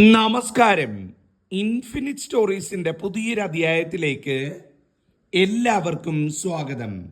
നമസ്കാരം. ഇൻഫിനിറ്റ് സ്റ്റോറീസിന്റെ പുതിയൊരു അധ്യായത്തിലേക്ക് എല്ലാവർക്കും സ്വാഗതം.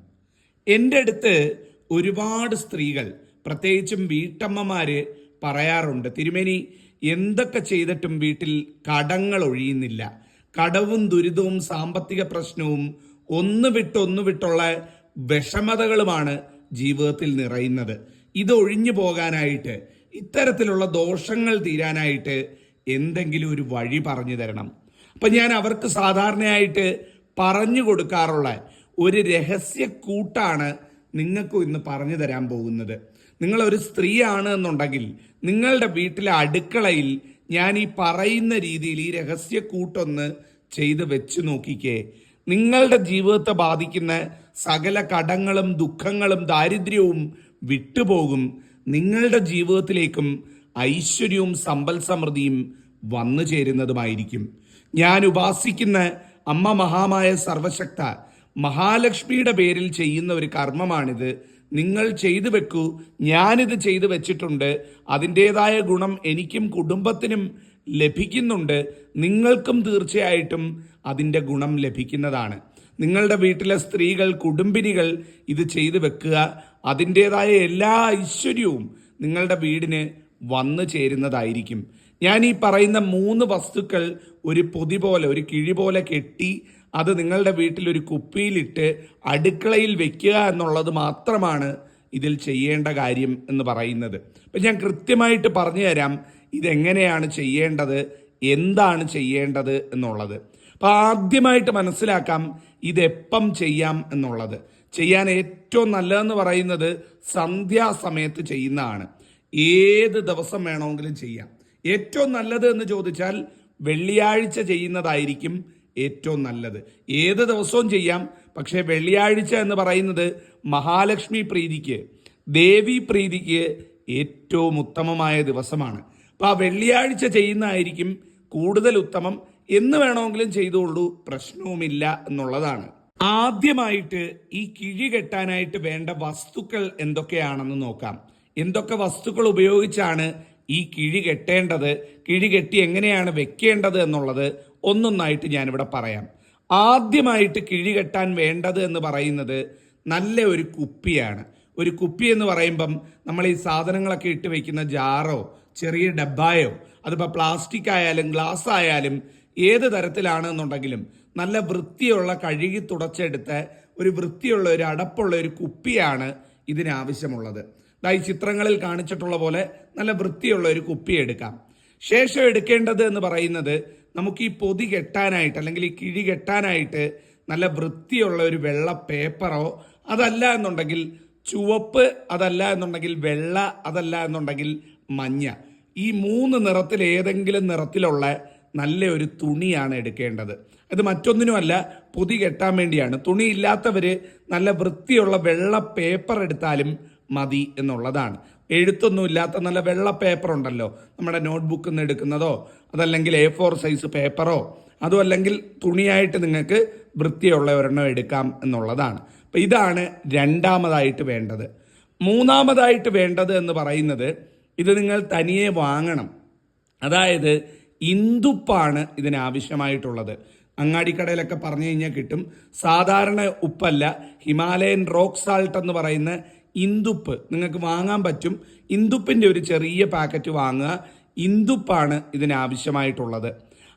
എന്റെ അടുത്ത് ഒരുപാട് സ്ത്രീകൾ പ്രത്യേകിച്ചും വീട്ടമ്മമാര് പറയാറുണ്ട് തിരുമേനി എന്തൊക്കെ ചെയ്തിട്ടും വീട്ടിൽ കടങ്ങൾ ഒഴിയുന്നില്ല. കടവും ദുരിതവും സാമ്പത്തിക പ്രശ്നവും ഒന്ന് വിട്ടൊന്നു വിട്ടുള്ള വിഷമതകളുമാണ് ജീവിതത്തിൽ നിറയുന്നത്. ഇത് ഒഴിഞ്ഞു പോകാനായിട്ട് ഇത്തരത്തിലുള്ള ദോഷങ്ങൾ തീരാനായിട്ട് എന്തെങ്കിലും ഒരു വഴി പറഞ്ഞു തരണം. അപ്പം ഞാൻ അവർക്ക് സാധാരണയായിട്ട് പറഞ്ഞു കൊടുക്കാറുള്ള ഒരു രഹസ്യ കൂട്ടാണ് നിങ്ങൾക്കും ഇന്ന് പറഞ്ഞു തരാൻ പോകുന്നത്. നിങ്ങൾ ഒരു സ്ത്രീയാണ് എന്നുണ്ടെങ്കിൽ നിങ്ങളുടെ വീട്ടിലെ അടുക്കളയിൽ ഞാൻ ഈ പറയുന്ന രീതിയിൽ ഈ രഹസ്യ കൂട്ടൊന്ന് ചെയ്ത് വെച്ച് നോക്കിക്കേ. നിങ്ങളുടെ ജീവിതത്തെ ബാധിക്കുന്ന സകല കടങ്ങളും ദുഃഖങ്ങളും ദാരിദ്ര്യവും വിട്ടുപോകും. നിങ്ങളുടെ ജീവിതത്തിലേക്കും ഐശ്വര്യവും സമ്പൽ സമൃദ്ധിയും വന്നു ചേരുന്നതുമായിരിക്കും. ഞാൻ ഉപാസിക്കുന്ന അമ്മ മഹാമായ സർവശക്ത മഹാലക്ഷ്മിയുടെ പേരിൽ ചെയ്യുന്ന ഒരു കർമ്മമാണിത്. നിങ്ങൾ ചെയ്തു വെക്കൂ. ഞാനിത് ചെയ്തു വെച്ചിട്ടുണ്ട്. അതിന്റെതായ ഗുണം എനിക്കും കുടുംബത്തിനും ലഭിക്കുന്നുണ്ട്. നിങ്ങൾക്കും തീർച്ചയായിട്ടും അതിന്റെ ഗുണം ലഭിക്കുന്നതാണ്. നിങ്ങളുടെ വീട്ടിലെ സ്ത്രീകൾ കുടുംബിനികൾ ഇത് ചെയ്തു വെക്കുക. അതിന്റെതായ എല്ലാ ഐശ്വര്യവും നിങ്ങളുടെ വീടിന് വന്നു ചേരുന്നതായിരിക്കും. ഞാൻ ഈ പറയുന്ന മൂന്ന് വസ്തുക്കൾ ഒരു പൊതി പോലെ ഒരു കിഴി പോലെ കെട്ടി അത് നിങ്ങളുടെ വീട്ടിൽ ഒരു കുപ്പിയിലിട്ട് അടുക്കളയിൽ വെക്കുക എന്നുള്ളത് മാത്രമാണ് ഇതിൽ ചെയ്യേണ്ട കാര്യം എന്ന് പറയുന്നത്. അപ്പം ഞാൻ കൃത്യമായിട്ട് പറഞ്ഞു തരാം ഇതെങ്ങനെയാണ് ചെയ്യേണ്ടത് എന്താണ് ചെയ്യേണ്ടത് എന്നുള്ളത്. അപ്പം ആദ്യമായിട്ട് മനസ്സിലാക്കാം ഇതെപ്പം ചെയ്യാം എന്നുള്ളത്. ചെയ്യാൻ ഏറ്റവും നല്ലതെന്ന് പറയുന്നത് സന്ധ്യാസമയത്ത് ചെയ്യുന്നതാണ്. ഏത് ദിവസം വേണമെങ്കിലും ചെയ്യാം. ഏറ്റവും നല്ലത് എന്ന് ചോദിച്ചാൽ വെള്ളിയാഴ്ച ചെയ്യുന്നതായിരിക്കും ഏറ്റവും നല്ലത്. ഏത് ദിവസവും ചെയ്യാം. പക്ഷേ വെള്ളിയാഴ്ച എന്ന് പറയുന്നത് മഹാലക്ഷ്മി പ്രീതിക്ക് ദേവി പ്രീതിക്ക് ഏറ്റവും ഉത്തമമായ ദിവസമാണ്. അപ്പോൾ ആ വെള്ളിയാഴ്ച ചെയ്യുന്നതായിരിക്കും കൂടുതൽ ഉത്തമം. എന്ന് വേണമെങ്കിലും ചെയ്തോളൂ പ്രശ്നവുമില്ല എന്നുള്ളതാണ്. ആദ്യമായിട്ട് ഈ കിഴി കെട്ടാനായിട്ട് വേണ്ട വസ്തുക്കൾ എന്തൊക്കെയാണെന്ന് നോക്കാം. എന്തൊക്കെ വസ്തുക്കൾ ഉപയോഗിച്ചാണ് ഈ കിഴി കെട്ടേണ്ടത് കിഴി കെട്ടി എങ്ങനെയാണ് വെക്കേണ്ടത് എന്നുള്ളത് ഒന്നൊന്നായിട്ട് ഞാനിവിടെ പറയാം. ആദ്യമായിട്ട് കിഴി കെട്ടാൻ വേണ്ടത് എന്ന് പറയുന്നത് നല്ല ഒരു കുപ്പിയാണ്. ഒരു കുപ്പി എന്ന് പറയുമ്പം നമ്മൾ ഈ സാധനങ്ങളൊക്കെ ഇട്ട് വെക്കുന്ന ജാറോ ചെറിയ ഡബ്ബായോ അതിപ്പോൾ പ്ലാസ്റ്റിക് ആയാലും ഗ്ലാസ് ആയാലും ഏത് തരത്തിലാണെന്നുണ്ടെങ്കിലും നല്ല വൃത്തിയുള്ള കഴുകി തുടച്ചെടുത്ത ഒരു വൃത്തിയുള്ള ഒരു അടപ്പുള്ള ഒരു കുപ്പിയാണ് ഇതിനാവശ്യമുള്ളത് ഈ ചിത്രങ്ങളിൽ കാണിച്ചിട്ടുള്ള പോലെ നല്ല വൃത്തിയുള്ള ഒരു കുപ്പി എടുക്കാം. ശേഷം എടുക്കേണ്ടത് എന്ന് പറയുന്നത് നമുക്ക് ഈ പൊതി കെട്ടാനായിട്ട് അല്ലെങ്കിൽ ഈ കിഴി കെട്ടാനായിട്ട് നല്ല വൃത്തിയുള്ള ഒരു വെള്ള പേപ്പറോ അതല്ല എന്നുണ്ടെങ്കിൽ ചുവപ്പ് അതല്ല എന്നുണ്ടെങ്കിൽ വെള്ള അതല്ല എന്നുണ്ടെങ്കിൽ മഞ്ഞ. ഈ മൂന്ന് നിറത്തിൽ ഏതെങ്കിലും നിറത്തിലുള്ള നല്ല ഒരു തുണിയാണ് എടുക്കേണ്ടത്. അത് മറ്റൊന്നിനുമല്ല പൊതി കെട്ടാൻ വേണ്ടിയാണ്. തുണി ഇല്ലാത്തവര് നല്ല വൃത്തിയുള്ള വെള്ള പേപ്പർ എടുത്താലും മതി എന്നുള്ളതാണ്. എഴുത്തൊന്നും ഇല്ലാത്ത നല്ല വെള്ള പേപ്പർ ഉണ്ടല്ലോ. നമ്മുടെ നോട്ട്ബുക്കിൽ നിന്ന് എടുക്കുന്നതോ അതല്ലെങ്കിൽ എ ഫോർ സൈസ് പേപ്പറോ അതും അല്ലെങ്കിൽ തുണിയായിട്ട് നിങ്ങൾക്ക് വൃത്തിയുള്ള ഒരെണ്ണം എടുക്കാം എന്നുള്ളതാണ്. അപ്പം ഇതാണ് രണ്ടാമതായിട്ട് വേണ്ടത്. മൂന്നാമതായിട്ട് വേണ്ടത് എന്ന് പറയുന്നത് ഇത് നിങ്ങൾ തനിയെ വാങ്ങണം. അതായത് ഇന്ദുപ്പാണ് ഇതിനാവശ്യമായിട്ടുള്ളത്. അങ്ങാടിക്കടയിലൊക്കെ പറഞ്ഞു കഴിഞ്ഞാൽ കിട്ടും. സാധാരണ ഉപ്പല്ല ഹിമാലയൻ റോക്ക് സാൾട്ട് എന്ന് പറയുന്ന ഇന്ദുപ്പ്. നിങ്ങൾക്ക് വാങ്ങാൻ പറ്റും. ഇന്ദുപ്പിന്റെ ഒരു ചെറിയ പാക്കറ്റ് വാങ്ങുക. ഇന്ദുപ്പാണ് ഇതിനാവശ്യമായിട്ടുള്ളത്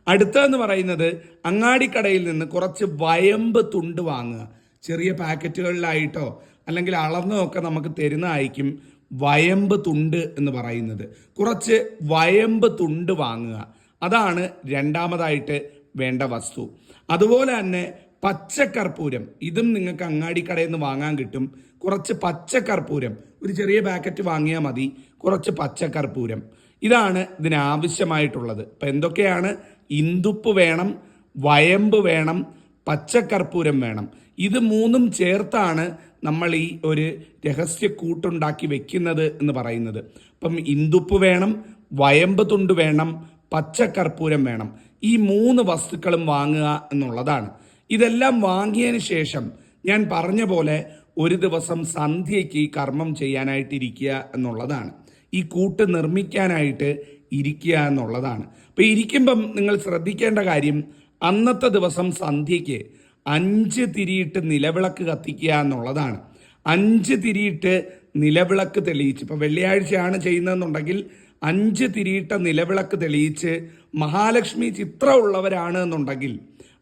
അടുത്തതെന്ന് പറയുന്നത് അങ്ങാടിക്കടയിൽ നിന്ന് കുറച്ച് വയമ്പ് തുണ്ട് വാങ്ങുക. ചെറിയ പാക്കറ്റുകളിലായിട്ടോ അല്ലെങ്കിൽ അളന്നൊക്കെ നമുക്ക് തരുന്നതായിരിക്കും വയമ്പ് തുണ്ട് എന്ന് പറയുന്നത്. കുറച്ച് വയമ്പ് തുണ്ട് വാങ്ങുക. അതാണ് രണ്ടാമതായിട്ട് വേണ്ട വസ്തു. അതുപോലെ തന്നെ പച്ചക്കർപ്പൂരം ഇതും നിങ്ങൾക്ക് അങ്ങാടിക്കടയിൽ നിന്ന് വാങ്ങാൻ കിട്ടും. കുറച്ച് പച്ചക്കർപ്പൂരം ഒരു ചെറിയ പാക്കറ്റ് വാങ്ങിയാൽ മതി. കുറച്ച് പച്ചക്കർപ്പൂരം ഇതാണ് ഇതിന് ആവശ്യമായിട്ടുള്ളത്. ഇപ്പം എന്തൊക്കെയാണ്? ഇന്ദുപ്പ് വേണം വയമ്പ് വേണം പച്ചക്കർപ്പൂരം വേണം. ഇത് മൂന്നും ചേർത്താണ് നമ്മൾ ഈ ഒരു രഹസ്യ കൂട്ടുണ്ടാക്കി വെക്കുന്നത് എന്ന് പറയുന്നത്. അപ്പം ഇന്ദുപ്പ് വേണം വയമ്പ് തുണ്ട് വേണം പച്ചക്കർപ്പൂരം വേണം. ഈ മൂന്ന് വസ്തുക്കളും വാങ്ങുക എന്നുള്ളതാണ്. ഇതെല്ലാം വാങ്ങിയതിന് ശേഷം ഞാൻ പറഞ്ഞ പോലെ ഒരു ദിവസം സന്ധ്യയ്ക്ക് കർമ്മം ചെയ്യാനായിട്ടിരിക്കുക എന്നുള്ളതാണ്. ഈ കൂട്ട് നിർമ്മിക്കാനായിട്ട് ഇരിക്കുക എന്നുള്ളതാണ്. അപ്പോൾ ഇരിക്കുമ്പം നിങ്ങൾ ശ്രദ്ധിക്കേണ്ട കാര്യം അന്നത്തെ ദിവസം സന്ധ്യയ്ക്ക് അഞ്ച് തിരിയിട്ട് നിലവിളക്ക് കത്തിക്കുക എന്നുള്ളതാണ്. അഞ്ച് തിരിയിട്ട് നിലവിളക്ക് തെളിയിച്ച് ഇപ്പോൾ വെള്ളിയാഴ്ചയാണ് ചെയ്യുന്നതെന്നുണ്ടെങ്കിൽ അഞ്ച് തിരിയിട്ട നിലവിളക്ക് തെളിയിച്ച് മഹാലക്ഷ്മി ചിത്രമുള്ളവരാണ് എന്നുണ്ടെങ്കിൽ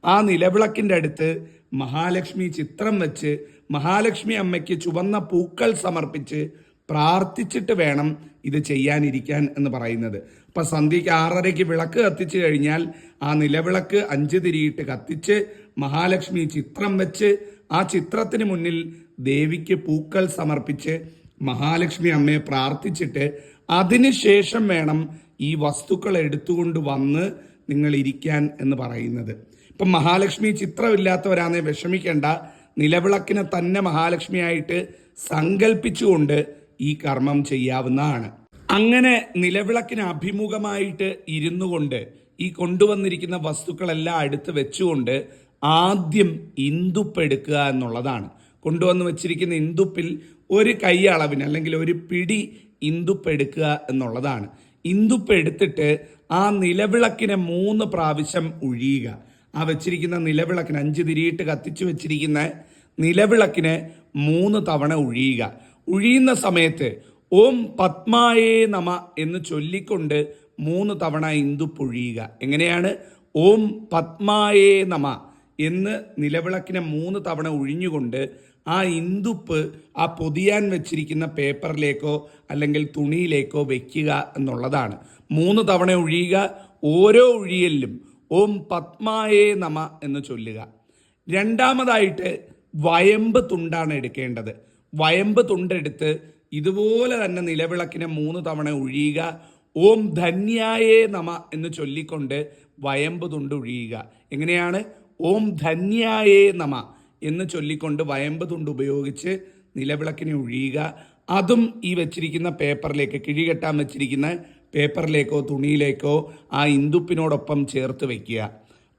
ആ നിലവിളക്കിന്റെ അടുത്ത് മഹാലക്ഷ്മി ചിത്രം വെച്ച് മഹാലക്ഷ്മി അമ്മയ്ക്ക് ചുവന്ന പൂക്കൾ സമർപ്പിച്ച് പ്രാർത്ഥിച്ചിട്ട് വേണം ഇത് ചെയ്യാനിരിക്കാൻ എന്ന് പറയുന്നത്. അപ്പം സന്ധ്യയ്ക്ക് ആറരയ്ക്ക് വിളക്ക് കത്തിച്ചു കഴിഞ്ഞാൽ ആ നിലവിളക്ക് അഞ്ച് തിരിയിട്ട് കത്തിച്ച് മഹാലക്ഷ്മി ചിത്രം വെച്ച് ആ ചിത്രത്തിന് മുന്നിൽ ദേവിക്ക് പൂക്കൾ സമർപ്പിച്ച് മഹാലക്ഷ്മി അമ്മയെ പ്രാർത്ഥിച്ചിട്ട് അതിനുശേഷം വേണം ഈ വസ്തുക്കൾ എടുത്തുകൊണ്ട് വന്ന് നിങ്ങൾ ഇരിക്കാൻ എന്ന് പറയുന്നത്. ഇപ്പം മഹാലക്ഷ്മി ചിത്രമില്ലാത്തവരാണെ വിഷമിക്കേണ്ട. നിലവിളക്കിനെ തന്നെ മഹാലക്ഷ്മിയായിട്ട് സങ്കല്പിച്ചുകൊണ്ട് ഈ കർമ്മം ചെയ്യാവുന്നതാണ്. അങ്ങനെ നിലവിളക്കിന് അഭിമുഖമായിട്ട് ഇരുന്നു കൊണ്ട് ഈ കൊണ്ടുവന്നിരിക്കുന്ന വസ്തുക്കളെല്ലാം അടുത്ത് വെച്ചുകൊണ്ട് ആദ്യം ഇന്ദുപ്പ് എടുക്കുക എന്നുള്ളതാണ്. കൊണ്ടുവന്ന് വെച്ചിരിക്കുന്ന ഇന്ദുപ്പിൽ ഒരു കൈ അളവിന് അല്ലെങ്കിൽ ഒരു പിടി ഇന്ദുപ്പ് എടുക്കുക എന്നുള്ളതാണ്. ഇന്ദുപ്പ് എടുത്തിട്ട് ആ നിലവിളക്കിനെ മൂന്ന് പ്രാവശ്യം ഒഴിയുക ആ വെച്ചിരിക്കുന്ന നിലവിളക്കിന് അഞ്ച് തിരിയിട്ട് കത്തിച്ചു വെച്ചിരിക്കുന്ന നിലവിളക്കിന് മൂന്ന് തവണ ഉഴിയുക. ഉഴിയുന്ന സമയത്ത് ഓം പത്മായേ നമ എന്ന് ചൊല്ലിക്കൊണ്ട് മൂന്ന് തവണ ഇന്ദു പൊഴിയുക. എങ്ങനെയാണ്? ഓം പത്മായേ നമ എന്ന് നിലവിളക്കിനെ മൂന്ന് തവണ ഉഴിഞ്ഞുകൊണ്ട് ആ ഇന്ദുപ്പ് ആ പൊതിയാൻ വെച്ചിരിക്കുന്ന പേപ്പറിലേക്കോ അല്ലെങ്കിൽ തുണിയിലേക്കോ വെക്കുക എന്നുള്ളതാണ്. മൂന്ന് തവണ ഒഴിയുക ഓരോ ഒഴിയലിലും ഓം പത്മായേ നമ എന്ന് ചൊല്ലുക. രണ്ടാമതായിട്ട് വയമ്പ് തുണ്ടാണ് എടുക്കേണ്ടത്. വയമ്പ് തുണ്ടെടുത്ത് ഇതുപോലെ തന്നെ നിലവിളക്കിനെ മൂന്ന് തവണ ഒഴിയുക ഓം ധന്യായേ നമ എന്ന് ചൊല്ലിക്കൊണ്ട് വയമ്പ് തുണ്ട് ഒഴിയുക എങ്ങനെയാണ്? ഓം ധന്യായേ നമ എന്ന് ചൊല്ലിക്കൊണ്ട് വയമ്പ് തുണ്ട് ഉപയോഗിച്ച് നിലവിളക്കിനെ ഒഴിയുക അതും ഈ വെച്ചിരിക്കുന്ന പേപ്പറിലേക്ക് കിഴികെട്ടാൻ വെച്ചിരിക്കുന്ന പേപ്പറിലേക്കോ തുണിയിലേക്കോ ആ ഇന്ദുപ്പിനോടൊപ്പം ചേർത്ത് വയ്ക്കുക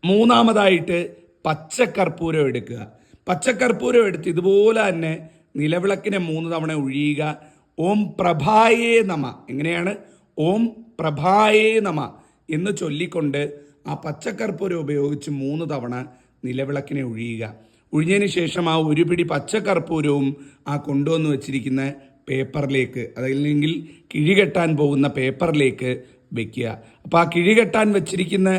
മൂന്നാമതായിട്ട് പച്ചക്കർപ്പൂരം എടുക്കുക. പച്ചക്കർപ്പൂരം എടുത്ത് ഇതുപോലെ തന്നെ നിലവിളക്കിനെ മൂന്ന് തവണ ഒഴിയുക ഓം പ്രഭായേ നമ. എങ്ങനെയാണ്? ഓം പ്രഭായേ നമ എന്ന് ചൊല്ലിക്കൊണ്ട് ആ പച്ചക്കർപ്പൂരം ഉപയോഗിച്ച് മൂന്ന് തവണ നിലവിളക്കിനെ ഒഴിയുക ഒഴിഞ്ഞതിന് ശേഷം ആ ഒരു പിടി പച്ചക്കർപ്പൂരവും ആ കൊണ്ടുവന്ന് വെച്ചിരിക്കുന്ന പേപ്പറിലേക്ക് അതല്ലെങ്കിൽ കിഴികെട്ടാൻ പോകുന്ന പേപ്പറിലേക്ക് വെക്കുക. അപ്പോൾ ആ കിഴികെട്ടാൻ വെച്ചിരിക്കുന്ന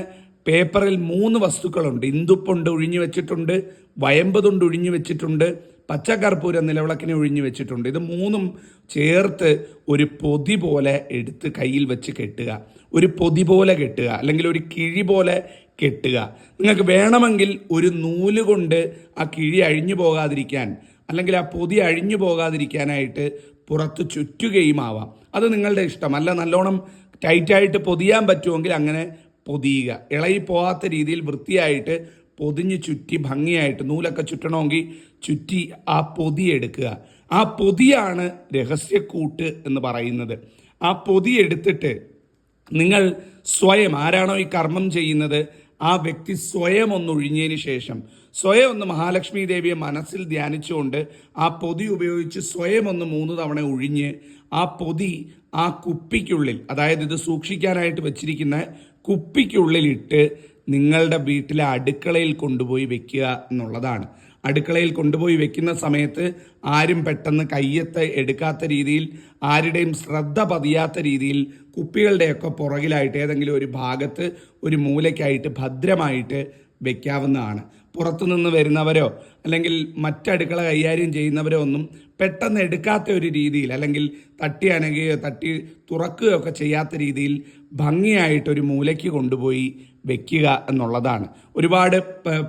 പേപ്പറിൽ മൂന്ന് വസ്തുക്കളുണ്ട്. ഇന്ദുപ്പുണ്ട് ഒഴിഞ്ഞു വെച്ചിട്ടുണ്ട് വയമ്പതുണ്ട് ഒഴിഞ്ഞു വെച്ചിട്ടുണ്ട് പച്ചക്കർപ്പൂര നിലവിളക്കിനെ ഒഴിഞ്ഞു വെച്ചിട്ടുണ്ട്. ഇത് മൂന്നും ചേർത്ത് ഒരു പൊതി പോലെ എടുത്ത് കയ്യിൽ വെച്ച് കെട്ടുക. ഒരു പൊതി പോലെ കെട്ടുക അല്ലെങ്കിൽ ഒരു കിഴി പോലെ കെട്ടുക. നിങ്ങൾക്ക് വേണമെങ്കിൽ ഒരു നൂൽ കൊണ്ട് ആ കിഴി അഴിഞ്ഞു പോകാതിരിക്കാൻ അല്ലെങ്കിൽ ആ പൊതി അഴിഞ്ഞു പോകാതിരിക്കാനായിട്ട് പുറത്ത് ചുറ്റുകയും ആവാം. അത് നിങ്ങളുടെ ഇഷ്ടം. അല്ല നല്ലോണം ടൈറ്റായിട്ട് പൊതിയാൻ പറ്റുമെങ്കിൽ അങ്ങനെ പൊതിയുക. ഇളകി പോകാത്ത രീതിയിൽ വൃത്തിയായിട്ട് പൊതിഞ്ഞ് ചുറ്റി ഭംഗിയായിട്ട് നൂലൊക്കെ ചുറ്റണമെങ്കിൽ ചുറ്റി ആ പൊതി എടുക്കുക. ആ പൊതിയാണ് രഹസ്യക്കൂട്ട് എന്ന് പറയുന്നത്. ആ പൊതി എടുത്തിട്ട് നിങ്ങൾ സ്വയം ആരാണോ ഈ കർമ്മം ചെയ്യുന്നത് ആ വ്യക്തി സ്വയം ഒന്ന് ഒഴിഞ്ഞതിന് ശേഷം സ്വയം ഒന്ന് മഹാലക്ഷ്മി ദേവിയെ മനസ്സിൽ ധ്യാനിച്ചുകൊണ്ട് ആ പൊതി ഉപയോഗിച്ച് സ്വയം ഒന്ന് മൂന്ന് തവണ ഒഴിഞ്ഞ് ആ പൊതി ആ കുപ്പിക്കുള്ളിൽ അതായത് ഇത് സൂക്ഷിക്കാനായിട്ട് വെച്ചിരിക്കുന്ന കുപ്പിക്കുള്ളിലിട്ട് നിങ്ങളുടെ വീട്ടിലെ അടുക്കളയിൽ കൊണ്ടുപോയി വെക്കുക എന്നുള്ളതാണ്. അടുക്കളയിൽ കൊണ്ടുപോയി വെക്കുന്ന സമയത്ത് ആരും പെട്ടെന്ന് കയ്യത്ത് എടുക്കാത്ത രീതിയിൽ ആരുടെയും ശ്രദ്ധ പതിയാത്ത രീതിയിൽ കുപ്പികളുടെയൊക്കെ പുറകിലായിട്ട് ഏതെങ്കിലും ഒരു ഭാഗത്ത് ഒരു മൂലയ്ക്കായിട്ട് ഭദ്രമായിട്ട് വെക്കാവുന്നതാണ്. പുറത്തുനിന്ന് വരുന്നവരോ അല്ലെങ്കിൽ മറ്റടുക്കള കൈകാര്യം ചെയ്യുന്നവരോ ഒന്നും പെട്ടെന്ന് എടുക്കാത്ത ഒരു രീതിയിൽ അല്ലെങ്കിൽ തട്ടി അനകുകയോ തട്ടി തുറക്കുകയോ ഒക്കെ ചെയ്യാത്ത രീതിയിൽ ഭംഗിയായിട്ടൊരു മൂലയ്ക്ക് കൊണ്ടുപോയി വെക്കുക എന്നുള്ളതാണ്. ഒരുപാട്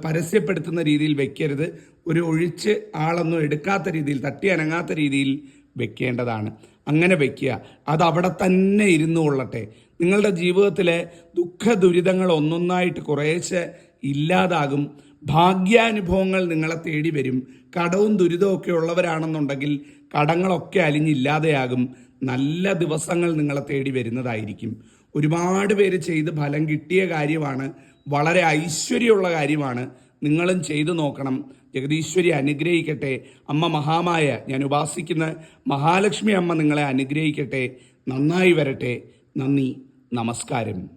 പരസ്യപ്പെടുത്തുന്ന രീതിയിൽ വെക്കരുത്. ഒരു ഒഴിച്ച് ആളൊന്നും എടുക്കാത്ത രീതിയിൽ തട്ടി അനങ്ങാത്ത രീതിയിൽ വെക്കേണ്ടതാണ്. അങ്ങനെ വെക്കുക. അത് അവിടെ തന്നെ ഇരുന്നു കൊള്ളട്ടെ. നിങ്ങളുടെ ജീവിതത്തിലെ ദുഃഖ ദുരിതങ്ങൾ ഒന്നൊന്നായിട്ട് കുറേശ്ശെ ഇല്ലാതാകും. ഭാഗ്യാനുഭവങ്ങൾ നിങ്ങളെ തേടി വരും. കടവും ദുരിതവും ഒക്കെ ഉള്ളവരാണെന്നുണ്ടെങ്കിൽ കടങ്ങളൊക്കെ അലിഞ്ഞില്ലാതെയാകും. നല്ല ദിവസങ്ങൾ നിങ്ങളെ തേടി വരുന്നതായിരിക്കും. ഒരുപാട് പേര് ചെയ്ത് ഫലം കിട്ടിയ കാര്യമാണ്. വളരെ ഐശ്വര്യമുള്ള കാര്യമാണ്. നിങ്ങളും ചെയ്തു നോക്കണം. ജഗദീശ്വരി അനുഗ്രഹിക്കട്ടെ. അമ്മ മഹാമായ ഞാൻ ഉപാസിക്കുന്ന മഹാലക്ഷ്മി അമ്മ നിങ്ങളെ അനുഗ്രഹിക്കട്ടെ. നന്നായി വരട്ടെ. നന്ദി. നമസ്കാരം.